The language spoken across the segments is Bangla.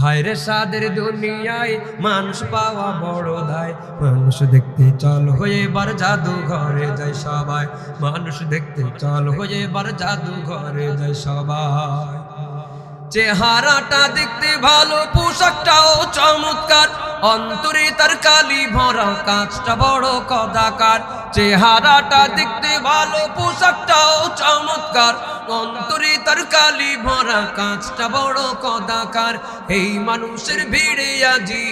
হায় রে সাদের দুনিয়ায়, মানুষ পাওয়া বড় দায়। মানুষ দেখতে চল হয়ে বার জাদু ঘরে যায় সবাই। মানুষ দেখতে চল হয়ে বার জাদু ঘরে যায় সবাই। চেহারাটা দেখতে ভালো, পোশাকটাও চমৎকার। অন্তরে তার কালি ভরা কাজটা বড় কদাকার। চেহারাটা দেখতে ভালো, পোশাকটাও চমৎকার। অন্তরে তার কালি ভরা কাজটা বড় কদাকার। এই মানুষের ভিড়ে আজি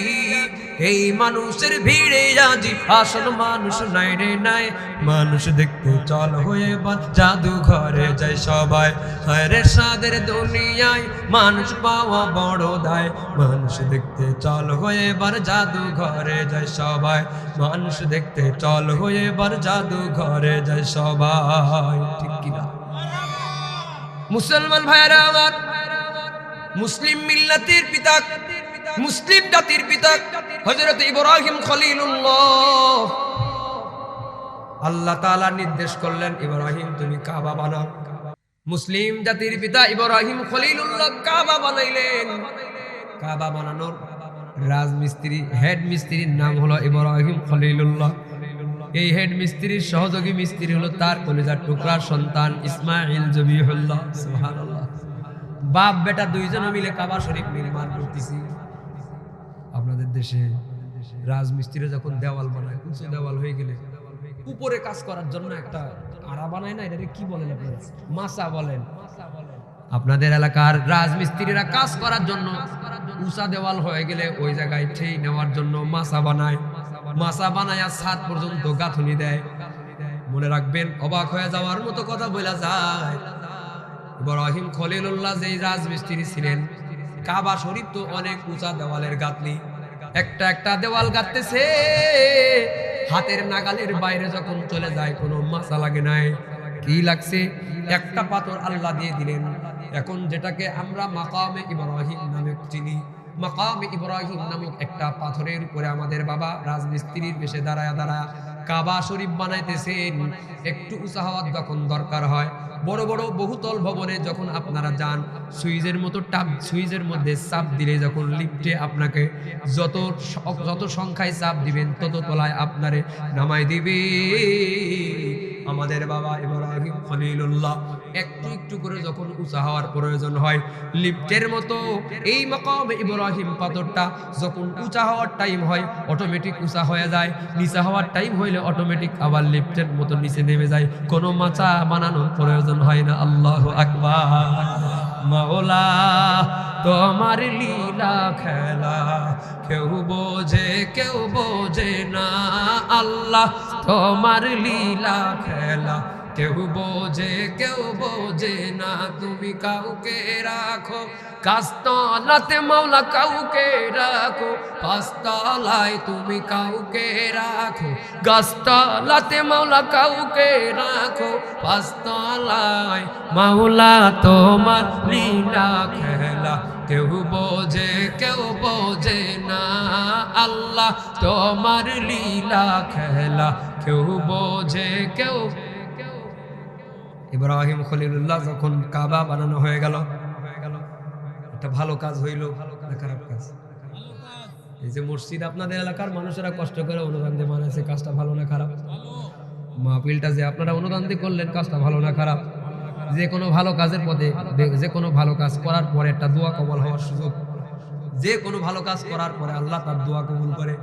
এই মানুষের ভিড়ে আজি আসল মানুষ নাই রে নাই। মানুষ দেখতে চল হয়ে বল জাদু ঘরে যায় সবাই। হরে সাদের দুনিয়ায় মানুষ পাওয়া বড় দায়। মানুষ দেখতে চল হয়ে বার জাদু ঘরে যায় সবাই। মানুষ দেখতে চল হয়ে বার জাদু ঘরে যায় সবাই। ঠিক কিনা মুসলমান ভাইরা আমার, মুসলিম মিল্লাতের পিতা মুসলিম জাতির পিতা হযরত ইব্রাহিম খলিলুল্লাহ। আল্লাহ তাআলা নির্দেশ করলেন, ইব্রাহিম, তুমি কাবা বানাও। মুসলিম জাতির পিতা ইব্রাহিম খলিলুল্লাহ কাবা বানাইলেন। কাবা বানানোর রাজমিস্ত্রি, হেড মিস্ত্রির নাম হলো ইব্রাহিম খলিলুল্লাহ। এই হেড মিস্ত্রির সহযোগী মিস্ত্রি হলো তার কলিজার টুকরা সন্তান ইসমাইল জবিহুল্লাহ। সুবহানাল্লাহ। বাপ, বেটা দুইজন মিলে কাবা শরীফ নির্মাণ করতেছি। আপনাদের দেশে রাজমিস্ত্রিরা যখন দেওয়াল বানায়, উঁচু দেওয়াল হয়ে গেলে উপরে কাজ করার জন্য একটা আড়া বানায় না? এটাকে কি বলেন আপনারা? মাসা বলেন। আপনাদের এলাকার রাজমিস্ত্রিরা কাজ করার জন্য উঁচা দেওয়াল হয়ে গেলে ওই জায়গায় ঠেই নেওয়ার জন্য মাসা বানায়। মাসা বানায় ছাদ পর্যন্ত গাঁথনি দেয়। মনে রাখবেন, অবাক হয়ে যাওয়ার মতো কথা বলা যায়। ইব্রাহিম খলিলুল্লাহ যেই রাজমিস্ত্রি ছিলেন, কাবা শরীফ তো অনেক উঁচা দেওয়ালের গাঁথনি। একটা একটা দেওয়াল গাঁথতেছে। হাতের নাগালের বাইরে যখন চলে যায়, কোনো মাসা লাগে নাই। কি লাগছে? একটা পাথর আল্লাহ দিয়ে দিলেন। এখন যেটাকে আমরা মাকামে ইব্রাহিম নামে চিনি। মাকামে ইব্রাহিম নামক একটা পাথরের উপরে আমাদের বাবা, রাজমিস্ত্রির বেশে দাঁড়ায় দাঁড়ায় কাবা শরীফ বানাইতেছেন, একটু উঁচা হওয়ার যখন দরকার হয়, বড় বড় বহুতল ভবনে যখন আপনারা যান, সুইজের মতো টাপ সুইজের মধ্যে চাপ দিলে যখন লিফটে আপনাকে যত যত সংখ্যায় চাপ দিবেন, তত তলায় আপনারে নামাই দিবে। আমাদের বাবা ইব্রাহিম খলিলুল্লাহ একটু একটু করে যখন উঁচা হওয়ার প্রয়োজন হয়, লিফটের মতো এই মকাম ইব্রাহিম পাথরটা যখন উঁচা হওয়ার টাইম হয় অটোমেটিক উঁচা হয়ে যায়। নিচা হওয়ার টাইম হইলে অটোমেটিক আবার লিফটের মতো নিচে নেমে যায়। কোনো মাচা বানানোর প্রয়োজন হয় না। আল্লাহ আকবার। মাওলা, তোমার লীলা খেলা, কেউ বোঝে কেউ বোঝে না। আল্লাহ তোমার লীলা খেলা। কেউ বোঝে কেউ বোঝে না, তুমি কাউকে রাখো। কাস্তলাতে মাওলা কাউকে রাখো, পাঁচতলায় তুমি কাউকে রাখো। গাছতলাতে মাওলা কাউকে রাখো, পাঁচতলায় মাওলা তোমার লীলা খেলা। কেউ বোঝে কেউ বোঝে না, আল্লাহ তোমার লীলা খেলা। কেউ বোঝে, কেউ ইব্রাহিম খলিলুল্লাহ যখন কাবা বানানো হয়ে গেল, একটা ভালো কাজ হইল খারাপ কাজ। এই যে মসজিদ আপনাদের এলাকার মানুষেরা কষ্ট করে অনুদান দিয়ে বানাইছে, কাজটা ভালো না খারাপ? মাহফিলটা যে আপনারা অনুদান দিয়ে করলেন, কাজটা ভালো না খারাপ? যে কোনো ভালো কাজের পথে, যে কোনো ভালো কাজ করার পরে একটা দোয়া কবল হওয়ার সুযোগ। যে কোনো ভালো কাজ করার পরে আল্লাহ তার দোয়া কবুল করে।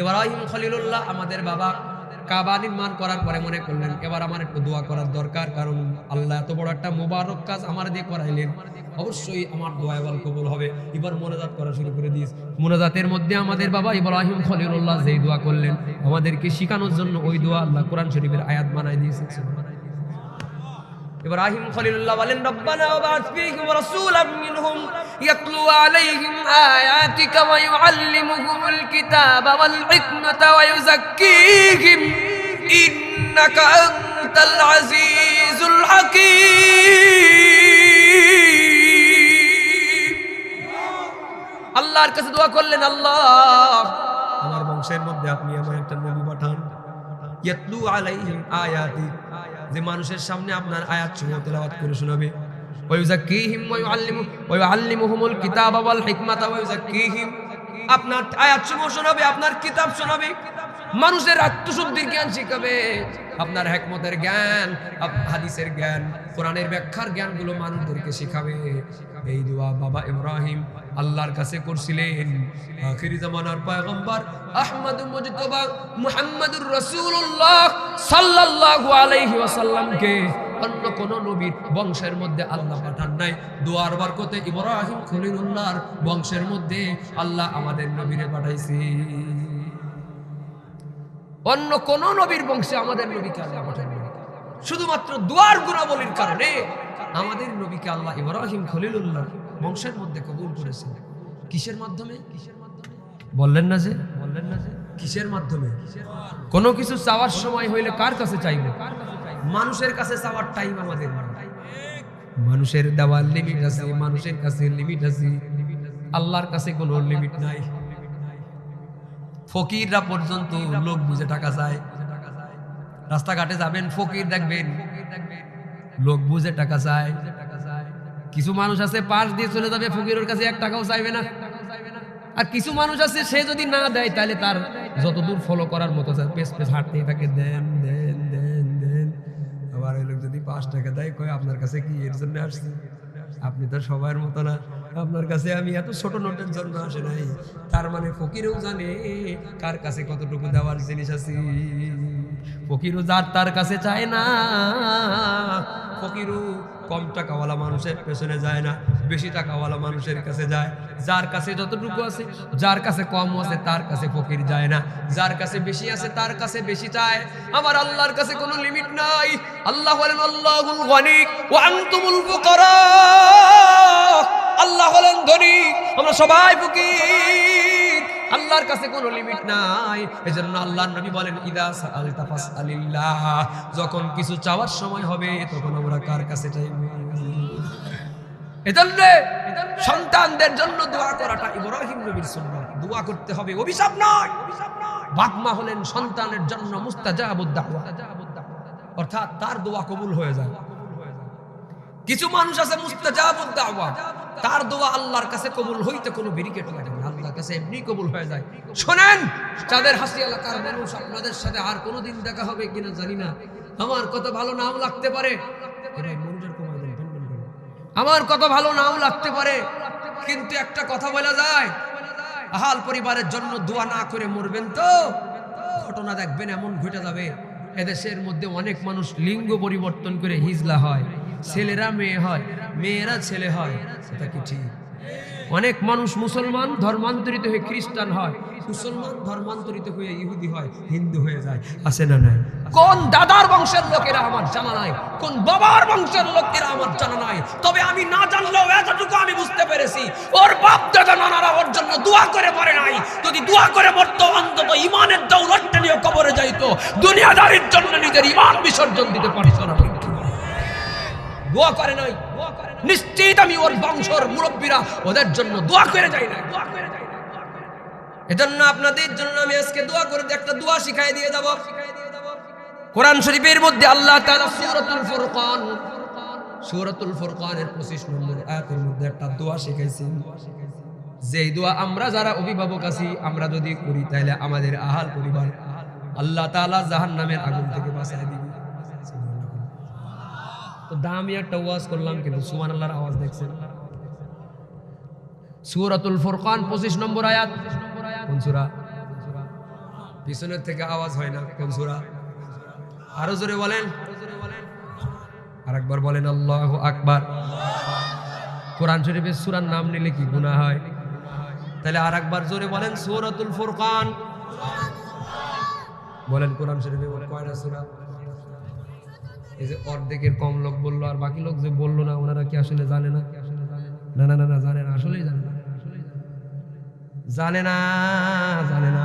এবার খলিলুল্লাহ আমাদের বাবা কাবা নির্মাণ করার পরে মনে করলেন, এবার আমার একটু দোয়া করার দরকার, কারণ আল্লাহ এত বড় একটা মোবারক কাজ আমার দিয়ে করাইলেন। অবশ্যই আমার দোয়া এবার কবুল হবে। এবার মোনাজাত করা শুরু করে দিস। মোনাজাতের মধ্যে আমাদের বাবা ইব্রাহিম খলিলুল্লাহ যেই দোয়া করলেন, আমাদেরকে শিখানোর জন্য ওই দোয়া আল্লাহ কোরআন শরীফের আয়াত বানাই দিয়েছে ইব্রাহিম খলিলুল্লাহ বলেন, রব্বানা ওয়াবাস ফীহিম রাসূলাম মিনহুম ইয়াতলু আলাইহিম আয়াতিকা ওয়া ইউআল্লিমুহুমুল কিতাবা ওয়াল হিকমাতা ওয়া ইউযাক্কিহিম ইন্নাকা আনতাল আজিজুল হাকীম. আল্লাহর কাছে দোয়া করলেন, আল্লাহ, আমার বংশের মধ্যে আপনি আমার একটা নবী পাঠান, ইয়াতলু আলাইহিম আয়াতি যে মানুষের সামনে আপনার আয়াত সমূহ তেলাওয়াত করে শোনাবে। আপনার আয়াত সমূহ শোনাবে, আপনার কিতাব শোনাবে। মানুষের আত্মশুদ্ধির জ্ঞান শিখাবে। আপনার হেকমতের জ্ঞান হাদিসের জ্ঞান, কোরআনের ব্যাখ্যার জ্ঞানগুলো মানুষদেরকে শিখাবে। এই দোয়া বাবা ইব্রাহিম আল্লাহর কাছে করছিলেন। আখিরি জামানার পয়গম্বর আহমদ মুজতবা মুহাম্মদুর রাসূলুল্লাহ সাল্লাল্লাহু আলাইহি ওয়াসাল্লামকে। অন্য কোন নবীর বংশের মধ্যে আল্লাহ পাঠান নাই। দোয়ার বরকতে ইব্রাহিম খলিলুল্লাহর বংশের মধ্যে আল্লাহ আমাদের নবীরে পাঠাইছে। অন্য কোন নবীর বংশে আমাদের নবীকে আল্লাহ পাঠান শুধুমাত্র দুয়ার গুণাবলীর কারণে আমাদের নবীকে আল্লাহ ইব্রাহিম খলিলুল্লাহ বংশের মধ্যে কবুল করেছেন। কিসের মাধ্যমে? কিসের মাধ্যমে বললেন না যে? বললেন না যে কিসের মাধ্যমে? কোনো কিছু চাওয়ার সময় হইলে কার কাছে চাইবে? মানুষের কাছে চাওয়ার টাইম আমাদের মানুষের দেওয়ার লিমিট আছে, মানুষের কাছে লিমিট আছে। আল্লাহর কাছে কোনো লিমিট নাই। ফকিররা পর্যন্ত লোক বুঝে টাকা চায়। রাস্তাঘাটে যাবেন, ফকির দেখবেন, লোক বুঝে টাকা চায়। কিছু মানুষ আছে, পাশ দিয়ে চলে যাবে, ফকিরের কাছে এক টাকাও চাইবে না। আর কিছু মানুষ আছে, সে যদি না দেয়, তাহলে তার যতদূর ফলো করার মতো পেছ পেছ হাঁটতেই থাকে, দেন দেন দেন দেন। আবার ওই লোক যদি পাঁচ টাকা দেয়, কয় আপনার কাছে কি এর জন্য আসছে? আপনি তো সবার মতো না। আপনার কাছে আমি এত ছোট নোটের জন্য আসে নাই। তার মানে ফকিরও জানে কার কাছে কতটুকু দেওয়ার জিনিস আছে। ফকিরও যার তার কাছে চায় না। ফকিরও কম টাকাওয়ালা মানুষের পেছনে যায় না, বেশি টাকাওয়ালা মানুষের কাছে যায়। যার কাছে যতটুকু আছে, যার কাছে কম আছে তার কাছে ফকির যায় না। যার কাছে বেশি আছে তার কাছে বেশি চায়। আমার আল্লাহর কাছে কোনো লিমিট নাই। আল্লাহ হলেন আল্লাহুল গনি ওয়া আনতুমুল আল্লাহ হলেন ধনী আমরা সবাই ফকির। আল্লাহর কাছে কোনো লিমিট নাই। এজন্য আল্লাহর নবী বলেন, ইদা সাআলতা ফাসআলিল্লাহ। যখন কিছু চাওয়ার সময় হবে, তখন আমরা কার কাছে চাইব এজন্য সন্তানদের জন্য দোয়া করাটা ইব্রাহিম নবীর সুন্নাত। দোয়া করতে হবে, অভিশাপ নয়। বাপমা হলেন সন্তানের জন্য মুস্তাজাবুদ দাওয়া অর্থাৎ তার দোয়া কবুল হয়ে যায়। কিছু মানুষ আছে মুস্তাজাবুদ দাওয়া তার দোয়া আল্লাহর কাছে কবুল হইতে কোনো ব্যারিকেড লাগে না। আল্লাহর কাছে এমনি কবুল হয়ে যায়। শোনেন তাদের হাসি এলাকার মানুষ, আপনাদের সাথে আর কোনোদিন দেখা হবে কিনা জানি না। আমার কত ভালো নাম লাগতে পারে? দেন। আমার কত ভালো নাম লাগতে পারে? কিন্তু একটা কথা বলা যায়, আহাল পরিবারের জন্য দোয়া না করে মরবেন তো? ঘটনা দেখবেন, এমন ঘটে যাবে। এদেশের মধ্যে অনেক মানুষ লিঙ্গ পরিবর্তন করে হিজলা হয়, ছেলেরা মেয়ে হয়। মেয়েরা ছেলে হয় সেটা কি ঠিক? অনেক মানুষ মুসলমান ধর্মান্তরিত হয়ে খ্রিস্টান হয়, মুসলমান ধর্মান্তরিত হয়ে ইহুদি হয়, হিন্দু হয়ে যায়, আছে না নাই? কোন দাদার বংশের লোকেরা আমার জানা নাই, কোন বাবার বংশের লোকেরা আমার জানা নাই, তবে আমি না জানলেও এতটুকু আমি বুঝতে পেরেছি, ওর বাপ দাদা নানারা ওর জন্য দোয়া করে মরে নাই, যদি দোয়া করে মরতো, অন্তত ইমানের দৌলতটা নিয়ে কবরে যাইতো, দুনিয়াদারির জন্য নিজের ইমান বিসর্জন দিতে পারতো না দোয়া করে নাই। নিশ্চিত আমি ওর বংশর মুরব্বীরা ওদের জন্য দোয়া করে যাই না দোয়া করে যাই না এজন্য আপনাদের জন্য আমি আজকে দোয়া করে একটা দোয়া শিখাই দিয়ে যাব। কোরআন শরীফের মধ্যে আল্লাহ তাআলা সূরাতুল ফুরকান সূরাতুল ফুরকানের 25 নম্বর আয়াতের মধ্যে একটা দোয়া শিখাইছেন যেই দোয়া আমরা যারা অভিভাবক আছি আমরা যদি করি তাহলে আমাদের আহাল পরিবার আল্লাহ তাআলা জাহান্নামের আগুন থেকে বাঁচায় তো দামি একটা ওয়াজ করলাম, কিন্তু সুমান আল্লাহর আওয়াজ দেখছেন। সূরাতুল ফুরকান 25 নম্বর আয়াত। কোন পিছনের থেকে আওয়াজ হয় না, কোন সূরা? আরও জোরে বলেন। আরেকবার বলেন, আল্লাহু আকবার। কোরআন শরীফের সুরার নাম নিলে কি গুনাহ হয়? তাহলে আর একবার জোরে বলেন, সূরাতুল ফুরকান। বলেন কোরআন শরীফে কয়টা সূরা? এই যে অর্ধেকের কম লোক বলল, আর বাকি লোক যে বলল না, ওনারা কি আসলে জানে না? না না না না, জানে না, আসলেই জানে না। জানে না জানে না।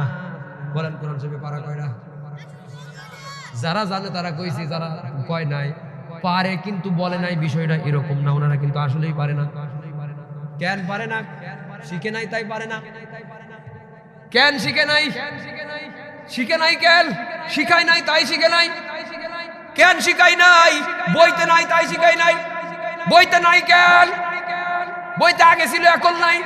বলেন কোরআন শরীফে পারা কয়টা যারা জানে তারা কইছে, যারা কয় নাই, পারে কিন্তু বলে নাই, বিষয়টা এরকম না, ওনারা কিন্তু আসলেই পারে না। কেন পারে না? শিখে নাই তাই পারে না। কেন শিখে নাই? শিখে নাই কেন? শিখাই নাই তাই শিখে নাই। কেন শিখাই নাই? বইতে নাই, তাই শিখাই নাই। বইতে নাই কেন? বইতে আগে ছিল, এখন নাই।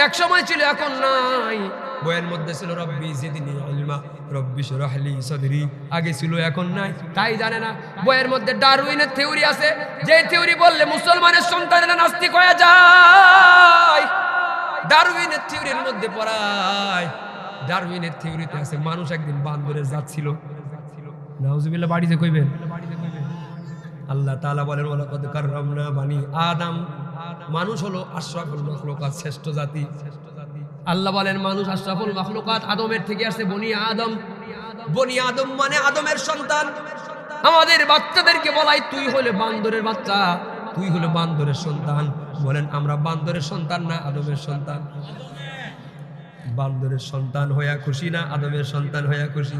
এক সময় ছিল, এখন নাই। বইয়ের মধ্যে ছিল, রব্বি জিদনি ইলমা, রব্বি শরহলি সদরি। আগে ছিল, এখন নাই। তাই জানে না। বইয়ের মধ্যে ডারউইনের থিওরি আছে। যে থিওরি বললে মুসলমানের সন্তানেরা নাস্তিক হয়ে যায়। ডারউইনের থিওরির মধ্যে পড়ায়। ডারউইনের থিওরিতে আছে, মানুষ একদিন বান্দরের জাত ছিল। নাউজুবিল্লাহ, বাড়িতে কইবেন আল্লাহ তাআলা বলেন, ওয়ালাকাদ কাররামনা বানি আদম। মানুষ হলো আশরাফুল মাখলুকাত, শ্রেষ্ঠ জাতি। আল্লাহ বলেন, মানুষ আশরাফুল মাখলুকাত আদমের থেকে আসছে বনি আদম। বনি আদম মানে আদমের সন্তান। আমাদের বাচ্চাদেরকে বলাই, তুই হলে বান্দরের বাচ্চা, তুই হলে বান্দরের সন্তান। বলেন, আমরা বান্দরের সন্তান না, আদমের সন্তান। বান্দরের সন্তান হইয়া খুশি না, আদমের সন্তান হইয়া খুশি।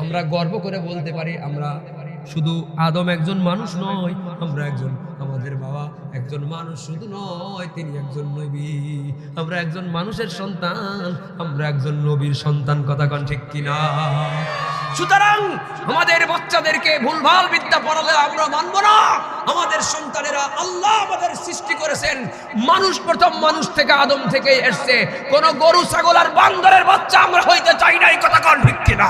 আমরা গর্ব করে বলতে পারি, আমরা শুধু আদম একজন মানুষ নয়, আমরা একজন আমাদের বাবা একজন মানুষ শুধু নয়, তিনি একজন নবী। আমরা একজন মানুষের সন্তান, আমরা একজন নবীর সন্তান, কথা কন ঠিক কিনা? সুতরাং আমাদের বাচ্চাদেরকে ভুলভাল বিদ্যা পড়ালে আমরা মানব না। আমাদের সন্তানেরা আল্লাহ আমাদের সৃষ্টি করেছেন। মানুষ প্রথম মানুষ থেকে আদম থেকে এসছে। কোন গরু, ছাগল আর বান্দরের বাচ্চা আমরা হইতে চাই না এই কথা কন ঠিক কিনা?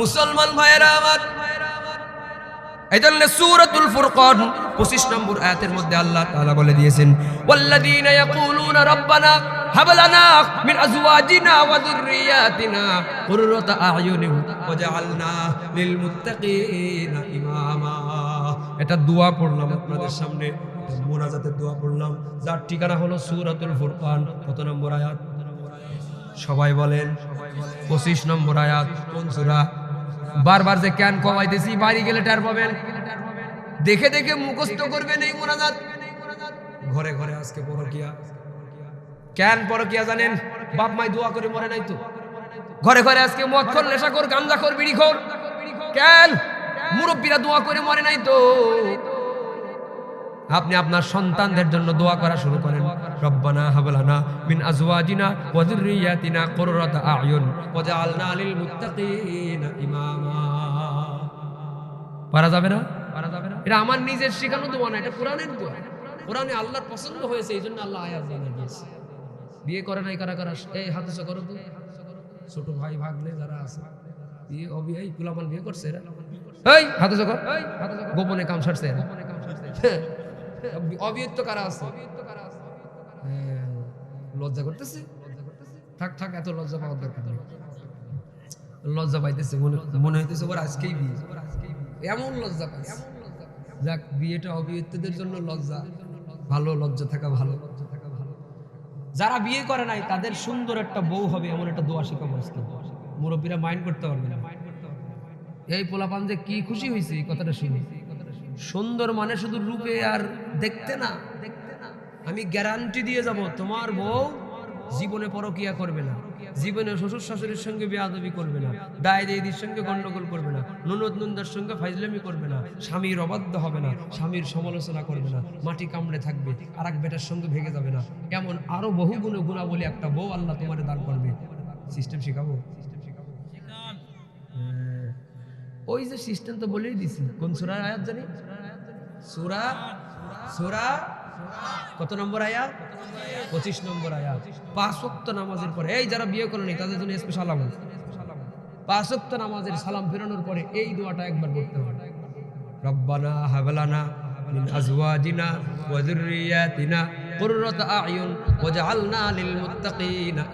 মুসলমান ভাইয়েরা আমার। এই জন্য সূরাতুল ফুরকান 25 নম্বর আয়াতের মধ্যে আল্লাহ তাআলা বলে দিয়েছেন, ওয়াল্লাযীনা ইয়াকুলুনা রাব্বানা হাব লানা মিন আজওয়াজিনা ওয়া যুররিয়াতিনা কুররাতা আয়ুনিন ওয়াজআলনা লিল এটা দোয়া পড়লাম আপনাদের সামনে দোয়া পড়লাম। যার ঠিকানা হলো সূরাতুল ফুরকান, কত নম্বর আয়াত? সবাই বলেন, পঁচিশ নম্বর আয়াত কোন সূরা? বারবার যে ক্যান কমাইতেছি বাড়ি গেলে টার পাবেন। দেখে দেখে মুখস্থ করবেন এই মোনাজাত। ঘরে ঘরে আজকে পরকিয়া। ক্যান পরকিয়া জানেন? বাপ মাই দোয়া করে মরে নাই তো। ঘরে ঘরে আজকে মদ খোর নেশা কর গাঞ্জা খোর বিড়ি খোর ক্যান মুরব্বীরা দোয়া করে মরে নাই তো। আপনি আপনার সন্তানদের জন্য দোয়া করা শুরু করেন। রব্বানা হাবলানা মিন আজওয়াজিনা ওয়া যুররিয়াতিনা কুররাতা আয়ুন ওয়াজআলনা লিল মুত্তাকিনা ইমামা। পারা যাবে না? পারা যাবে না। এটা আমার নিজের শেখানো দোয়া না এটা কোরআনের দোয়া। কোরআনে আল্লাহর পছন্দ হয়েছে এই জন্য আল্লাহ আয়াত দিয়েছে। বিয়ে করে নাই কারা কারা? এই হাতে করো তো। ছোট ভাই ভাগ্নে যারা আছে বিয়ে অবিয়াই কুলামান বিয়ে করছে এরা। এই হাতে কর। গোপনে কাম সারছে এরা। অবিয়ত্ত কারা আছে? হ্যাঁ, লজ্জা করতেছে? থাক থাক এত লজ্জা পাওয়ার দরকার নেই। লজ্জা পাইতেছে মনে হইতেছে ওর আজকেই বিয়ে। এমন লজ্জা পাইছে। যাক বিয়েটা অবিয়ত্তদের জন্য লজ্জা। ভালো লজ্জা থাকা ভালো। যারা বিয়ে করে নাই তাদের সুন্দর একটা বউ হবে এমন একটা দোয়া শিখাবো আজকে মুরব্বীরা মাইন্ড করতে পারবে না। এই পোলাপান যে কি খুশি হয়েছে এই কথাটা শুনে। সুন্দর মানে শুধু রূপে আর দেখতে না। দেখতে না আমি গ্যারান্টি দিয়ে যাব তোমার বউ জীবনে পরকিয়া করবে না। জীবনে শ্বশুর শাশুড়ির সঙ্গে বেয়াদবি করবে না। দায় দিদির সঙ্গে গন্ডগোল করবে না। ননদ নন্দার সঙ্গে ফাইজলামি করবে না। স্বামীর অবাধ্য হবে না। স্বামীর সমালোচনা করবে না। মাটি কামড়ে থাকবে। আর এক বেটার সঙ্গে ভেঙে যাবে না। এমন আরও বহু গুণ গুণা বলে একটা বউ আল্লাহ তোমার দান করবে। সিস্টেম শেখাবো? হ্যাঁ। ওই যে সিস্টেম তো বলেই দিছি কোন সুরার আয়াত জানি? সুরা সুরা, কত নম্বর আয়াত? পঁচিশ নম্বর আয়াত। পাঁচ ওয়াক্ত নামাজের পরে, এই যারা বিয়ে করেনি তাদের জন্য স্পেশাল আমল। পাঁচ ওয়াক্ত নামাজের সালাম ফেরানোর পরে এই দোয়াটা একবার করতে হবে। রব্বানা হাবলানা মিন আজওয়াজিনা ওয়া যুররিয়াতিনা কুররাতা আয়ুন ওয়াজআলনা লিল মুত্তাকিনা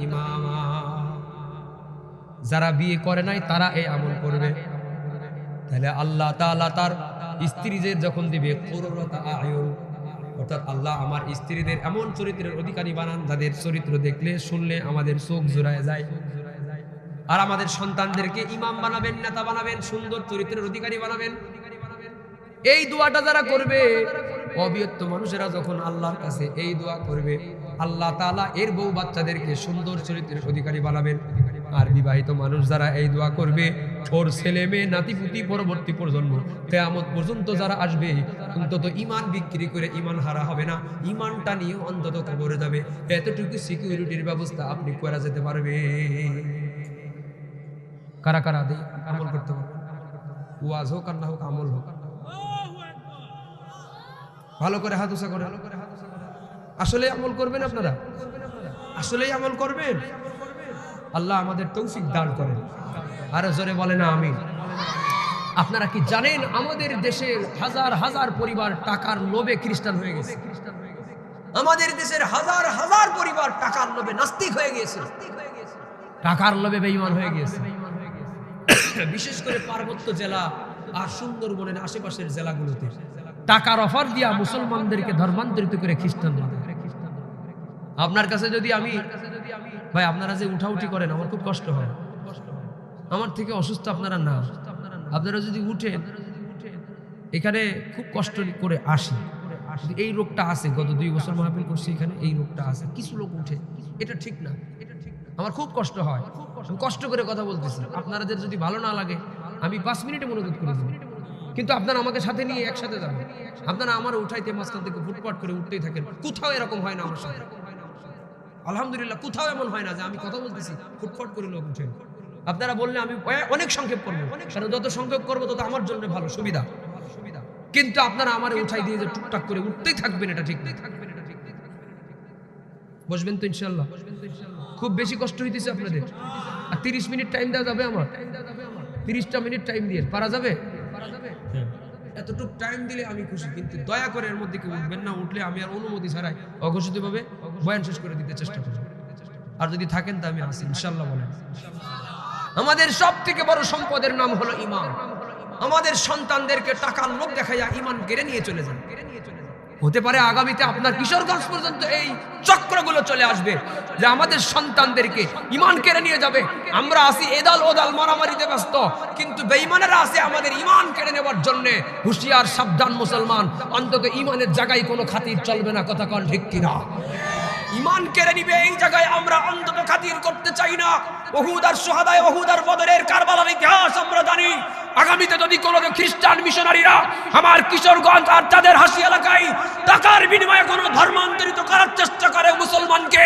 যারা বিয়ে করে নাই, তারা এই আমল করবে। তাহলে আল্লাহ তাআলা তার স্ত্রীদের যখন দিবে অর্থাৎ আল্লাহ আমার স্ত্রীদের এমন চরিত্রের অধিকারী বানান যাদের চরিত্র দেখলে, শুনলে আমাদের চোখ জোড়ায় যায়। আর আমাদের সন্তানদেরকে ইমাম বানাবেন, নেতা বানাবেন, সুন্দর চরিত্রের অধিকারী বানাবেন। এই দোয়াটা যারা করবে, অবিয়ত্ত মানুষেরা যখন আল্লাহর কাছে এই দোয়া করবে, আল্লাহ তাআলা এর বউ বাচ্চাদেরকে সুন্দর চরিত্রের অধিকারী বানাবেন। আর বিবাহিত মানুষ যারা এই দোয়া করবে, ওর ছেলে মেয়ে নাতিপুতি পরবর্তী প্রজন্ম, কেয়ামত পর্যন্ত যারা আসবে, অন্তত ইমান বিক্রি করে ইমান হারা হবে না। ইমানটা নিয়ে অন্তত কবরে যাবে। এতটুকু সিকিউরিটির ব্যবস্থা আপনি করা যেতে পারবে। কারা কারা দেই আমল করতে পারবে? ওয়াজ হোক আর না হোক, আমল হোক। ভালো করে হাত উঁচা করেন। আসলে আমল করবেন আপনারা? আসলেই আমল করবেন? আল্লাহ আমাদের তৌফিক দান করেন। আরও জোরে বলে না আমি আপনারা কি জানেন আমাদের দেশের হাজার হাজার পরিবার টাকার লোভে খ্রিস্টান হয়ে গেছে? আমাদের দেশের হাজার হাজার পরিবার টাকার লোভে নাস্তিক হয়ে গিয়েছে। টাকার লোভে বেঈমান হয়ে গিয়েছে। বিশেষ করে পার্বত্য জেলা আর সুন্দরবনের আশেপাশের জেলাগুলোতে। টাকার অফার দিয়া মুসলমানদেরকে ধর্মান্তরিত করে খ্রিস্টান আপনার কাছে যদি আমি ভাই, আপনারা যে উঠাউঠি করেন, আমার খুব কষ্ট হয়। আমার থেকে অসুস্থ আপনারা না। আপনারা যদি উঠেন, এখানে খুব কষ্ট করে আসি। এই রোগটা আছে, গত দুই বছর মাহফিল করছি এখানে, এই রোগটা আছে। কিছু লোক উঠে, এটা ঠিক না। এটা ঠিক না আমার খুব কষ্ট হয়। কষ্ট করে কথা বলতেছি। আপনাদের যদি ভালো না লাগে, আমি পাঁচ মিনিটে মনোযোগ করে দেবো কিন্তু আপনারা আমাকে সাথে নিয়ে একসাথে যাবেন আপনারা আমার উঠাইতে মাঝখান থেকে ফুটপাট করে উঠতেই থাকেন। কোথাও এরকম হয় না আমার সাথে। আলহামদুলিল্লাহ, কোথাও এমন হয় না যে আমি কথা বলতেছি ফুটফট করে লোক উঠেন আপনারা বললে আমি অনেক সংক্ষেপ করব। কারণ যত সংক্ষেপ করব, তত আমার জন্য ভালো, সুবিধা। কিন্তু আপনারা আমার উঠাই দিয়ে যে টুকটাক করে উঠতেই থাকবেন, এটা ঠিক নেই বসবেন তো ইনশাল্লাহ খুব বেশি কষ্ট হইতেছে আপনাদের। আর তিরিশ মিনিট টাইম দেওয়া যাবে আমার। তিরিশটা মিনিট টাইম দিয়ে, পারা যাবে? এতটুকু টাইম দিলে আমি খুশি, কিন্তু দয়া করে এর মধ্যে কেউ উঠবেন না। উঠলে আমি আর অনুমতি ছাড়াই অঘোষিতভাবে বয়ান শেষ করে দিতে চেষ্টা করব। আর যদি থাকেন তা আমি আসি ইনশাল্লাহ বলেন। আমাদের সব থেকে বড় সম্পদের নাম হলো ইমান আমাদের সন্তানদেরকে টাকার লোক দেখাইয়া ইমান কেড়ে নিয়ে চলে যান। হতে পারে আগামীতে আপনার কিশোরগঞ্জ পর্যন্ত এই চক্রগুলো চলে আসবে, যে আমাদের সন্তানদেরকে ইমান কেড়ে নিয়ে যাবে। আমরা আসি এদাল ওদাল মারামারিতে ব্যস্ত, কিন্তু বেঈমানেরা আসে আমাদের ইমান কেড়ে নেওয়ার জন্য হুঁশিয়ার, সাবধান মুসলমান। অন্তত ইমানের জায়গায় কোনো খাতির চলবে না, কথা কন ঠিক কিনা? ইমান কেড়ে নিবে, এই জায়গায় আমরা অন্তত খাতির করতে চাই না। ওহুদার সোহাদায় ওহুদার বদরের কারবালার ইতিহাস আমরা জানি। আগামীতে যদি কোনো খ্রিস্টান মিশনারিরা আমার কিশোরগঞ্জ আর তাদের হাসি এলাকায় টাকার বিনিময়ে কোনো ধর্মান্তরিত করার চেষ্টা করে মুসলমানকে,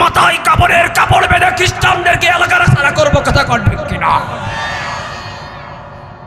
মাথায় কাপড়ের কাপড় বেঁধে খ্রিস্টানদেরকে এলাকার সারা করব, কথা ঠিক কিনা?